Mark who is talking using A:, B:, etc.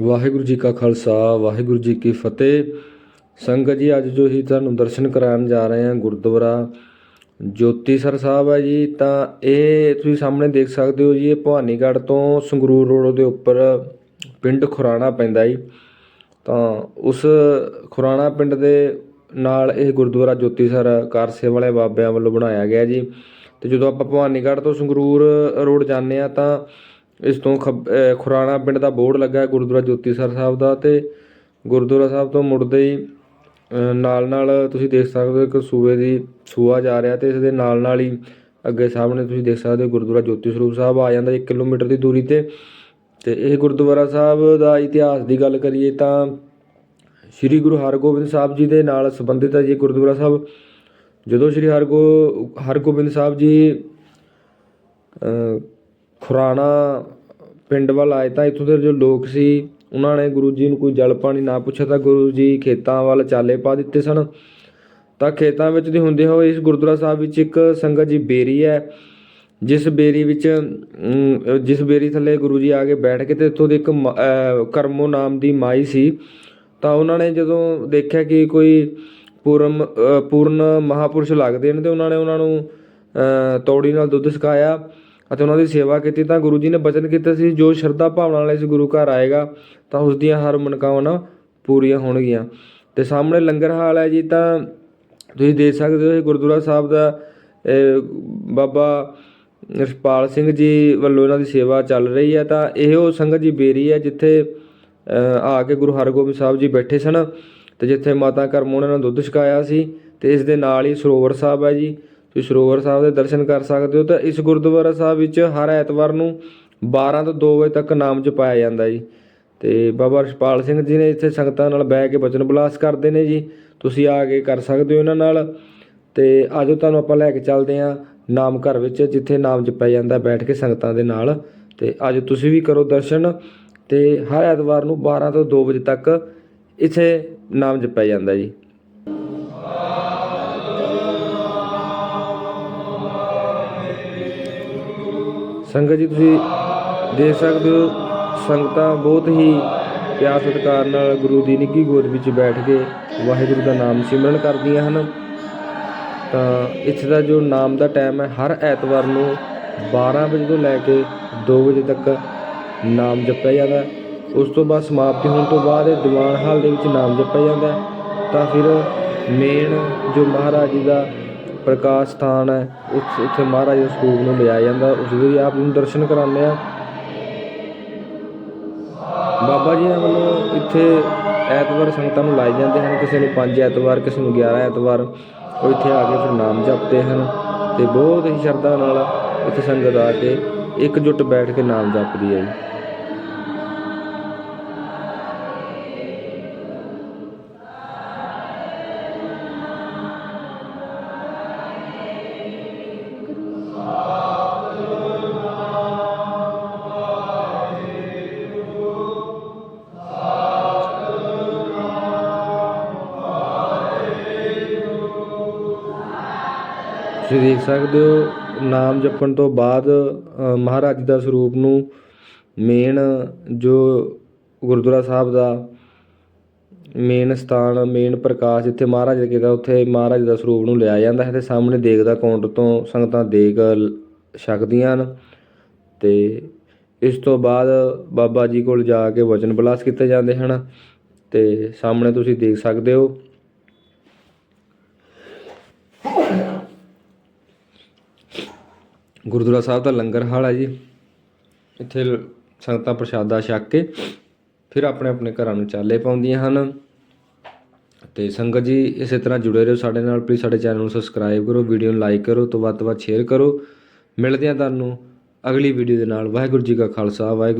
A: ਵਾਹਿਗੁਰੂ ਜੀ ਕਾ ਖਾਲਸਾ, ਵਾਹਿਗੁਰੂ ਜੀ ਕੀ ਫਤਿਹ। ਸੰਗਤ ਜੀ, ਅੱਜ ਜੋ ਹੀ ਤੁਹਾਨੂੰ ਦਰਸ਼ਨ ਕਰਾਉਣ ਜਾ ਰਹੇ ਹਾਂ ਗੁਰਦੁਆਰਾ ਜੋਤੀਸਰ ਸਾਹਿਬ ਹੈ ਜੀ, ਤਾਂ ਇਹ ਤੁਸੀਂ ਸਾਹਮਣੇ ਦੇਖ ਸਕਦੇ ਹੋ ਜੀ, ਇਹ ਭਵਾਨੀਗੜ੍ਹ ਤੋਂ ਸੰਗਰੂਰ ਰੋਡ ਦੇ ਉੱਪਰ ਪਿੰਡ ਖੁਰਾਣਾ ਪੈਂਦਾ ਜੀ। ਤਾਂ ਉਸ ਖੁਰਾਣਾ ਪਿੰਡ ਦੇ ਨਾਲ ਇਹ ਗੁਰਦੁਆਰਾ ਜੋਤੀਸਰ ਕਾਰਸੇ ਵਾਲੇ ਬਾਬਿਆਂ ਵੱਲੋਂ ਬਣਾਇਆ ਗਿਆ ਜੀ। ਤੇ ਜਦੋਂ ਆਪਾਂ ਭਵਾਨੀਗੜ੍ਹ ਤੋਂ ਸੰਗਰੂਰ ਰੋਡ ਜਾਂਦੇ ਆ ਤਾਂ ਇਸ ਤੋਂ ਖੱਬ- ਖੁਰਾਣਾ ਪਿੰਡ ਦਾ ਬੋਰਡ ਲੱਗਾ ਹੈ ਗੁਰਦੁਆਰਾ ਜੋਤੀਸਰ ਸਾਹਿਬ ਦਾ ਤੇ ਗੁਰਦੁਆਰਾ ਸਾਹਿਬ ਤੋਂ ਮੁੜਦੇ ਹੀ ਨਾਲ ਨਾਲ ਤੁਸੀਂ ਦੇਖ ਸਕਦੇ ਹੋ ਇੱਕ ਸੂਏ ਦੀ ਸੂਆ ਜਾ ਰਿਹਾ ਤੇ ਇਸ ਦੇ ਨਾਲ ਨਾਲ ਹੀ ਅੱਗੇ ਸਾਹਮਣੇ ਤੁਸੀਂ ਦੇਖ ਸਕਦੇ ਹੋ ਗੁਰਦੁਆਰਾ ਜੋਤੀ ਸਰੂਪ ਸਾਹਿਬ ਆ ਜਾਂਦਾ 1 ਕਿਲੋਮੀਟਰ ਦੀ ਦੂਰੀ ਤੇ। ਤੇ ਇਹ ਗੁਰਦੁਆਰਾ ਸਾਹਿਬ ਦਾ ਇਤਿਹਾਸ ਦੀ ਗੱਲ ਕਰੀਏ ਤਾਂ ਸ੍ਰੀ ਗੁਰੂ ਹਰਗੋਬਿੰਦ ਸਾਹਿਬ ਜੀ ਦੇ ਨਾਲ ਸੰਬੰਧਿਤ ਹੈ ਜੀ ਗੁਰਦੁਆਰਾ ਸਾਹਿਬ। ਜਦੋਂ ਸ੍ਰੀ ਹਰਗੋ, ਹਰਗੋਬਿੰਦ ਸਾਹਿਬ ਜੀ ਖੁਰਾਣਾ ਪਿੰਡ ਵੱਲ ਆਏ ਤਾਂ ਇੱਥੋਂ ਦੇ ਜੋ ਲੋਕ ਸੀ, ਉਹਨਾਂ ਨੇ ਗੁਰੂ ਜੀ ਨੂੰ ਕੋਈ ਜਲ ਪਾਣੀ ਨਾ ਪੁੱਛਿਆ ਤਾਂ ਗੁਰੂ ਜੀ ਖੇਤਾਂ ਵੱਲ ਚਾਲੇ ਪਾ ਦਿੱਤੇ ਸਨ। ਤਾਂ ਖੇਤਾਂ ਵਿੱਚ ਦੀ ਹੁੰਦੇ ਹੋਏ ਇਸ ਗੁਰਦੁਆਰਾ ਸਾਹਿਬ ਵਿੱਚ ਇੱਕ ਸੰਗਤ ਜੀ ਬੇਰੀ ਹੈ, ਜਿਸ ਬੇਰੀ ਵਿੱਚ ਜਿਸ ਬੇਰੀ ਥੱਲੇ ਗੁਰੂ ਜੀ ਆ ਕੇ ਬੈਠ ਕੇ ਤੇ ਇੱਥੋਂ ਦੇ ਇੱਕ ਮ- ਕਰਮੋ ਨਾਮ ਦੀ ਮਾਈ ਸੀ। ਤਾਂ ਉਹਨਾਂ ਨੇ ਜਦੋਂ ਦੇਖਿਆ ਕਿ ਕੋਈ ਪੂਰਮ ਪੂਰਨ ਮਹਾਪੁਰਸ਼ ਲੱਗਦੇ ਨੇ ਤੇ ਉਹਨਾਂ ਨੇ ਉਹਨਾਂ ਨੂੰ ਤੌੜੀ ਨਾਲ ਦੁੱਧ ਸਿਕਾਇਆ ਅਤੇ ਉਹਨਾਂ ਦੀ ਸੇਵਾ ਕੀਤੀ, ਤਾਂ ਗੁਰੂ ਜੀ ਨੇ ਬਚਨ ਕੀਤਾ ਸੀ, ਜੋ ਸ਼ਰਧਾ ਭਾਵਨਾ ਨਾਲ ਇਸ ਗੁਰੂ ਘਰ ਆਏਗਾ, ਤਾਂ ਉਸ ਦੀਆਂ ਹਰ ਮਨਕਾਮਨਾ ਪੂਰੀਆਂ ਹੋਣਗੀਆਂ। ਅਤੇ ਸਾਹਮਣੇ ਲੰਗਰ ਹਾਲ ਹੈ ਜੀ, ਤਾਂ ਤੁਸੀਂ ਦੇਖ ਸਕਦੇ ਹੋ, ਇਹ ਗੁਰਦੁਆਰਾ ਸਾਹਿਬ ਦਾ ਬਾਬਾ ਰਛਪਾਲ ਸਿੰਘ ਜੀ ਵੱਲੋਂ ਇਹਨਾਂ ਦੀ ਸੇਵਾ ਚੱਲ ਰਹੀ ਹੈ। ਤਾਂ ਇਹ ਉਹ ਸੰਗਤ ਜੀ ਬੇਰੀ ਹੈ, ਜਿੱਥੇ ਆ ਕੇ ਗੁਰੂ ਹਰਗੋਬਿੰਦ ਸਾਹਿਬ ਜੀ ਬੈਠੇ ਸਨ, ਤੇ ਜਿੱਥੇ ਮਾਤਾ ਕਰਮੋ ਨੇ ਦੁੱਧ ਛਕਾਇਆ ਸੀ, ਤੇ ਇਸ ਦੇ ਨਾਲ ਹੀ ਸਰੋਵਰ ਸਾਹਿਬ ਹੈ ਜੀ। ਤੁਸੀਂ ਸਰੋਵਰ ਸਾਹਿਬ ਦੇ ਦਰਸ਼ਨ ਕਰ ਸਕਦੇ ਹੋ ਤਾਂ ਇਸ ਗੁਰਦੁਆਰਾ ਸਾਹਿਬ ਵਿੱਚ ਹਰ ਐਤਵਾਰ ਨੂੰ 12 ਤੋਂ 2 ਵਜੇ ਤੱਕ ਨਾਮ ਜਪਾਇਆ ਜਾਂਦਾ ਜੀ। ਤੇ ਬਾਬਾ ਰਛਪਾਲ ਸਿੰਘ ਜੀ ਨੇ ਇੱਥੇ ਸੰਗਤਾਂ ਨਾਲ ਬਹਿ ਕੇ ਬਚਨ ਬਲਾਸ ਕਰਦੇ ਨੇ ਜੀ। ਤੁਸੀਂ ਆ ਕੇ ਕਰ ਸਕਦੇ ਹੋ ਇਹਨਾਂ ਨਾਲ। ਤੇ ਆਜੋ ਤੁਹਾਨੂੰ ਆਪਾਂ ਲੈ ਕੇ ਚੱਲਦੇ ਹਾਂ ਨਾਮ ਘਰ ਵਿੱਚ, ਜਿੱਥੇ ਨਾਮ ਜਪਿਆ ਜਾਂਦਾ ਬੈਠ ਕੇ ਸੰਗਤਾਂ ਦੇ ਨਾਲ। ਤੇ ਅੱਜ ਤੁਸੀਂ ਵੀ ਕਰੋ ਦਰਸ਼ਨ। ਤੇ ਹਰ ਐਤਵਾਰ ਨੂੰ 12 ਤੋਂ 2 ਵਜੇ ਤੱਕ ਇੱਥੇ ਨਾਮ ਜਪਿਆ ਜਾਂਦਾ ਜੀ। ਸੰਗਤ ਜੀ, ਤੁਸੀਂ ਦੇਖ ਸਕਦੇ ਹੋ, ਸੰਗਤਾਂ ਬਹੁਤ ਹੀ ਪਿਆਰ ਸਤਿਕਾਰ ਨਾਲ ਗੁਰੂ ਦੀ ਨਿੱਘੀ ਗੋਦ ਵਿੱਚ ਬੈਠ ਕੇ ਵਾਹਿਗੁਰੂ ਦਾ ਨਾਮ ਸਿਮਰਨ ਕਰਦੀਆਂ ਹਨ। ਤਾਂ ਇੱਥੇ ਦਾ ਜੋ ਨਾਮ ਦਾ ਟਾਈਮ ਹੈ, ਹਰ ਐਤਵਾਰ ਨੂੰ 12 ਵਜੇ ਤੋਂ ਲੈ ਕੇ 2 ਵਜੇ ਤੱਕ ਨਾਮ ਜਪਿਆ ਜਾਂਦਾ ਉਸ ਤੋਂ ਬਾਅਦ ਸਮਾਪਤੀ ਹੋਣ ਤੋਂ ਬਾਅਦ ਦੀਵਾਨ ਹਾਲ ਦੇ ਵਿੱਚ ਨਾਮ ਜਪਿਆ ਜਾਂਦਾ ਤਾਂ ਫਿਰ ਮੇਨ ਜੋ ਮਹਾਰਾਜ ਜੀ ਦਾ ਪ੍ਰਕਾਸ਼ ਸਥਾਨ ਹੈ। ਉਸ ਉੱਥੇ ਮਹਾਰਾਜ ਦੇ ਸਰੂਪ ਨੂੰ ਲਿਆਇਆ ਜਾਂਦਾ। ਉਸ ਦੇ ਵੀ ਆਪ ਨੂੰ ਦਰਸ਼ਨ ਕਰਾਉਂਦੇ ਹਾਂ। ਬਾਬਾ ਜੀ ਦੇ ਵੱਲੋਂ ਇੱਥੇ ਐਤਵਾਰ ਸੰਗਤਾਂ ਨੂੰ ਲਾਏ ਜਾਂਦੇ ਹਨ। ਕਿਸੇ ਨੂੰ 5 ਐਤਵਾਰ, ਕਿਸੇ ਨੂੰ 11 ਐਤਵਾਰ। ਉਹ ਇੱਥੇ ਆ ਕੇ ਫਿਰ ਨਾਮ ਜਪਦੇ ਹਨ ਤੇ ਬਹੁਤ ਹੀ ਸ਼ਰਧਾ ਨਾਲ ਇੱਥੇ ਸੰਗਤ ਆ ਕੇ ਇਕਜੁੱਟ ਬੈਠ ਕੇ ਨਾਮ ਜਪਦੀ ਹੈ ਜੀ। ਤੁਸੀਂ ਦੇਖ ਸਕਦੇ ਹੋ, ਨਾਮ ਜਪਣ ਤੋਂ ਬਾਅਦ ਮਹਾਰਾਜ ਜੀ ਦਾ ਸਰੂਪ ਨੂੰ ਮੇਨ ਜੋ ਗੁਰਦੁਆਰਾ ਸਾਹਿਬ ਦਾ ਮੇਨ ਸਥਾਨ, ਮੇਨ ਪ੍ਰਕਾਸ਼ ਜਿੱਥੇ ਮਹਾਰਾਜ ਜੀ ਦਾ, ਉੱਥੇ ਮਹਾਰਾਜ ਦਾ ਸਰੂਪ ਨੂੰ ਲਿਆ ਜਾਂਦਾ ਹੈ ਤੇ ਸਾਹਮਣੇ ਦੇਗ ਦਾ ਕਾਊਂਟਰ ਤੋਂ ਸੰਗਤਾਂ ਦੇਗ ਲ- ਛਕਦੀਆਂ ਹਨ ਤੇ ਇਸ ਤੋਂ ਬਾਅਦ ਬਾਬਾ ਜੀ ਕੋਲ ਜਾ ਕੇ ਵਚਨ ਬਲਾਸ ਕੀਤੇ ਜਾਂਦੇ ਹਨ ਤੇ ਸਾਹਮਣੇ ਤੁਸੀਂ ਦੇਖ ਸਕਦੇ ਹੋ ਗੁਰਦੁਆਰਾ ਸਾਹਿਬ ਦਾ ਲੰਗਰ ਹਾਲ ਹੈ ਜੀ। ਇੱਥੇ ਸੰਗਤਾਂ ਪ੍ਰਸ਼ਾਦਾ ਛਕ ਕੇ ਫਿਰ ਆਪਣੇ ਆਪਣੇ ਘਰਾਂ ਨੂੰ ਚਾਲੇ ਪਾਉਂਦੀਆਂ ਹਨ। ਤੇ ਸੰਗਤ ਜੀ ਇਸੇ ਤਰ੍ਹਾਂ ਜੁੜੇ ਰਹੋ ਸਾਡੇ ਨਾਲ। ਪਲੀਜ਼ ਸਾਡੇ ਚੈਨਲ ਨੂੰ ਸਬਸਕ੍ਰਾਈਬ ਕਰੋ ਵੀਡੀਓ ਨੂੰ ਲਾਈਕ ਕਰੋ, ਤੋਂ ਵੱਧ ਤੋਂ ਵੱਧ ਸ਼ੇਅਰ ਕਰੋ। ਮਿਲਦੇ ਹਾਂ ਤੁਹਾਨੂੰ ਅਗਲੀ ਵੀਡੀਓ ਦੇ ਨਾਲ। ਵਾਹਿਗੁਰੂ ਜੀ ਕਾ ਖਾਲਸਾ, ਵਾਹਿਗੁਰੂ